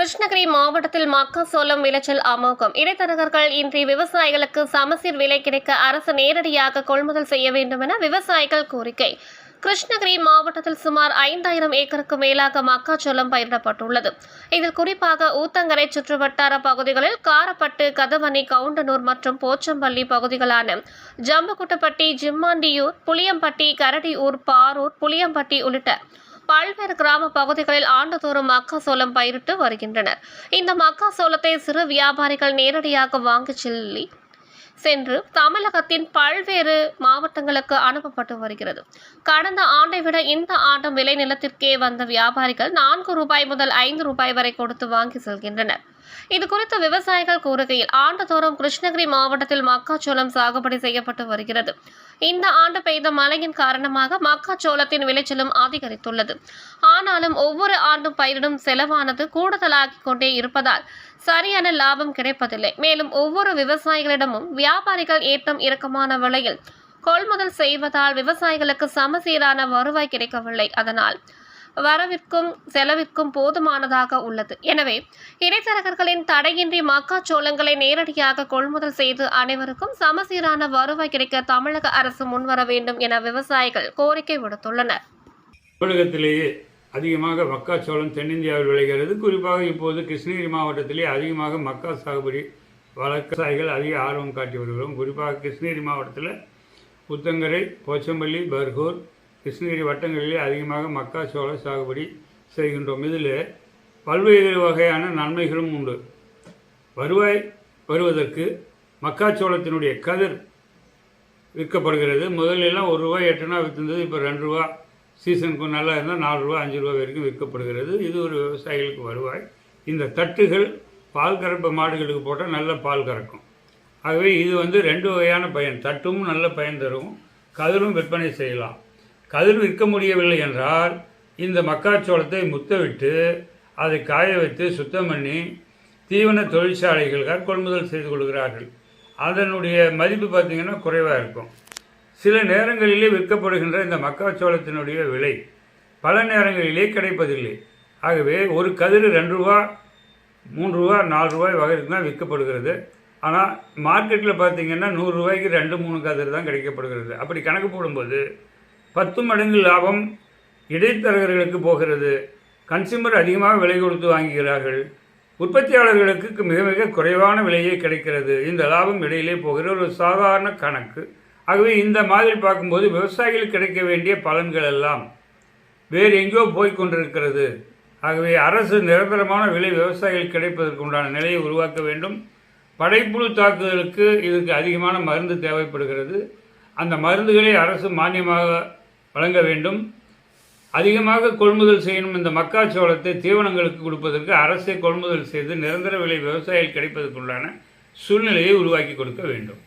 கிருஷ்ணகிரி மாவட்டத்தில் மக்காசோளம் விளைச்சல் அமோகம். இடைத்தரகர்கள் இன்றி விவசாயிகளுக்கு சமசீர் விலை கிடைக்க அரசு நேரடியாக கொள்முதல் செய்ய வேண்டும் என விவசாயிகள் கோரிக்கை. கிருஷ்ணகிரி மாவட்டத்தில் சுமார் ஐந்தாயிரம் ஏக்கருக்கு மேலாக மக்காச்சோளம் பயிரிடப்பட்டுள்ளது. இதில் குறிப்பாக ஊத்தங்கரை சுற்றுவட்டார பகுதிகளில் காரப்பட்டு கதவணி கவுண்டனூர் மற்றும் போச்சம்பள்ளி பகுதிகளான ஜம்புகுட்டப்பட்டி ஜிம்மாண்டியூர் புளியம்பட்டி கரடியூர் பாரூர் புளியம்பட்டி உள்ளிட்ட பல்வேறு கிராம பகுதிகளில் ஆண்டுதோறும் மக்காசோளம் பயிரிட்டு வருகின்றனர். இந்த மக்காசோளத்தை சிறு வியாபாரிகள் நேரடியாக வாங்கிச் செல்லி சென்று தமிழகத்தின் பல்வேறு மாவட்டங்களுக்கு அனுப்பப்பட்டு வருகிறது. கடந்த ஆண்டை விட இந்த ஆண்டும் விளை நிலத்திற்கே வந்த வியாபாரிகள் நான்கு ரூபாய் முதல் ஐந்து ரூபாய் வரை கொடுத்து வாங்கி செல்கின்றனர். இது குறித்து விவசாயிகள் கூறுகையில் ஆண்டுதோறும் கிருஷ்ணகிரி மாவட்டத்தில் மக்காச்சோளம் சாகுபடி செய்யப்பட்டு வருகிறது. இந்த ஆண்டு பெய்த மழையின் காரணமாக மக்காச்சோளத்தின் விளைச்சலும் அதிகரித்துள்ளது. ஆனாலும் ஒவ்வொரு ஆண்டும் பயிரிடும் செலவானது கூடுதலாகிக் கொண்டே இருப்பதால் சரியான லாபம் கிடைப்பதில்லை. மேலும் ஒவ்வொரு விவசாயிகளிடமும் வியாபாரிகள் ஏற்றம் இறக்கமான விலையில் கொள்முதல் செய்வதால் விவசாயிகளுக்கு சமசீரான வருவாய் கிடைக்கவில்லை. அதனால் வரவிற்கும் செலவிற்கும் போதுமானதாக உள்ளது. எனவே இடைத்தரகர்களின் தடையின்றி மக்காச்சோளங்களை நேரடியாக கொள்முதல் செய்து அனைவருக்கும் சமசீரான வருவாய் கிடைக்க தமிழக அரசு முன்வர வேண்டும் என விவசாயிகள் கோரிக்கை விடுத்துள்ளனர். தமிழகத்திலேயே அதிகமாக மக்காச்சோளம் தென்னிந்தியாவில் விளைகிறது. குறிப்பாக இப்போது கிருஷ்ணகிரி மாவட்டத்திலே அதிகமாக மக்கா சாகுபடி விவசாயிகள் அதிக ஆர்வம் காட்டி வருகிறோம். குறிப்பாக கிருஷ்ணகிரி மாவட்டத்தில் புத்தங்கரை போச்சம்பள்ளி பர்கூர் கிருஷ்ணகிரி வட்டங்களிலே அதிகமாக மக்காச்சோள சாகுபடி செய்கின்றோம். இதில் பல்வேறு வகையான நன்மைகளும் உண்டு. வருவாய் வருவதற்கு மக்காச்சோளத்தினுடைய கதிர் விற்கப்படுகிறது. முதல்ல எல்லாம் ஒரு ரூபாய் எட்டுனா விற்றுந்தது இப்போ ரெண்டு ரூபா சீசனுக்கு நல்லா இருந்தால் நாலு ரூபா அஞ்சு ரூபா வரைக்கும் விற்கப்படுகிறது. இது ஒரு விவசாயிகளுக்கு வருவாய். இந்த தட்டுகள் பால் கறப்ப மாடுகளுக்கு போட்டால் நல்ல பால் கறக்கும். ஆகவே இது வந்து ரெண்டு வகையான பயன். தட்டும் நல்ல பயன் தரும். கதிரும் விற்பனை செய்யலாம். கதிர் விற்க முடியவில்லை என்றால் இந்த மக்காச்சோளத்தை முத்தவிட்டு அதை காய வைத்து சுத்தம் பண்ணி தீவன தொழிற்சாலைகளுக்காக கொள்முதல் செய்து கொள்கிறார்கள். அதனுடைய மதிப்பு பார்த்திங்கன்னா குறைவாக இருக்கும். சில நேரங்களிலே விற்கப்படுகின்ற இந்த மக்காச்சோளத்தினுடைய விலை பல நேரங்களிலே கிடைப்பதில்லை. ஆகவே ஒரு கதிர் ரெண்டு ரூபா மூன்று ரூபா நாலு ரூபாய் வகைக்கு தான் விற்கப்படுகிறது. ஆனால் மார்க்கெட்டில் பார்த்திங்கன்னா நூறுரூவாய்க்கு ரெண்டு மூணு கதிர் தான் கிடைக்கப்படுகிறது. அப்படி கணக்கு போடும்போது பத்து மடங்கு லாபம் இடைத்தரகர்களுக்கு போகிறது. கன்சியூமர் அதிகமாக விலை கொடுத்து வாங்குகிறார்கள். உற்பத்தியாளர்களுக்கு மிக மிக குறைவான விலையே கிடைக்கிறது. இந்த லாபம் இடையிலே போகிற ஒரு சாதாரண கணக்கு. ஆகவே இந்த மாதிரி பார்க்கும்போது விவசாயிகளுக்கு கிடைக்க வேண்டிய பலன்கள் எல்லாம் வேறு எங்கேயோ போய் கொண்டிருக்கிறது. ஆகவே அரசு நிரந்தரமான விலை விவசாயிகள் கிடைப்பதற்கு உண்டான நிலையை உருவாக்க வேண்டும். படைப்புழு தாக்குதலுக்கு இதுக்கு அதிகமான மருந்து தேவைப்படுகிறது. அந்த மருந்துகளை அரசு மானியமாக வழங்க வேண்டும். அதிகமாக கொள்முதல் செய்யணும் இந்த மக்காச்சோளத்தை தீவனங்களுக்கு கொடுப்பதற்கு அரசே கொள்முதல் செய்து நிரந்தர விலை விவசாயிகள் கிடைப்பதற்குள்ளான சூழ்நிலையை உருவாக்கி கொடுக்க வேண்டும்.